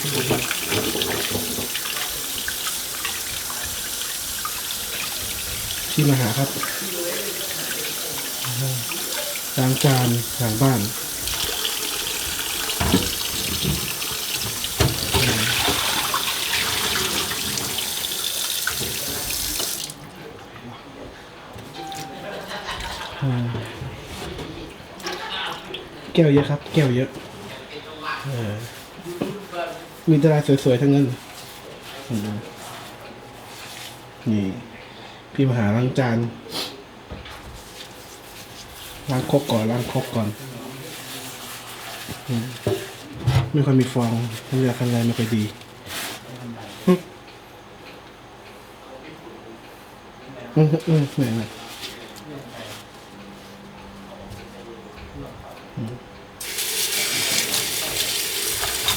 ที่มาหาครับล้างจานล้างบ้านแก้วเยอะครับ แก้วเยอะ มีแตลายสวยๆทั้งนั้นอืมนี่ พี่มหาล้างจานล้างครกก่อนล้างครกก่อนอืมไม่ค่อยมีฟองทำยาคันไรไม่ค่อยดีอืมอืมอืมเหนื่อยไหม มี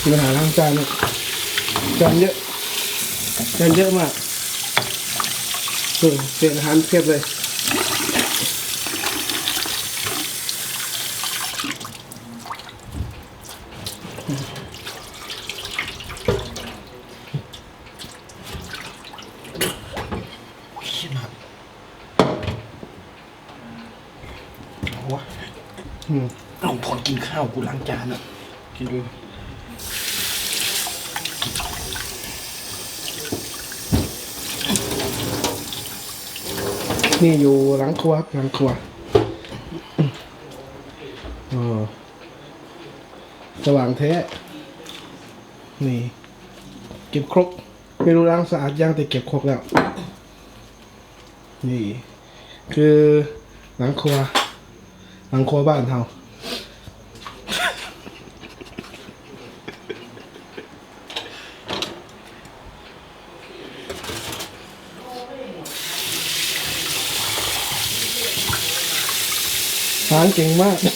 ปัญหาล้างจานเนี่ยจานเยอะจานเยอะมากเออเศษอาหารเพียบเลยเอาวะอืมเอาพอกินข้าวกูล้างจานอะ กินดู นี่อยู่หลังครัวหลังครัวโอ้สว่างแท้ นี่ เก็บครกไม่รู้ล้างสะอาดยังแต่เก็บครกแล้ว นี่ คือหลังครัวหลังครัวบ้านเรา ล้างเก่งมากนี่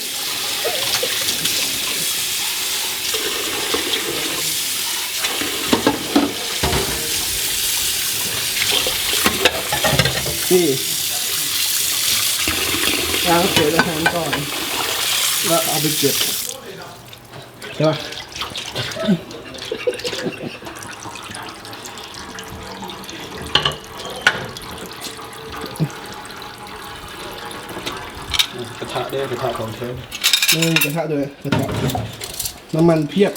ล้างเศษอาหารก่อน แล้วเอาไปเก็บใช่ปะ กระทะได้กระทะของเชฟเออกระทะด้วยกระทะน้ำมันเพียบ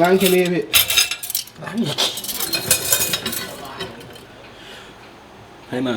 ล้างแค่นี้พี่ล้างอีกให้มา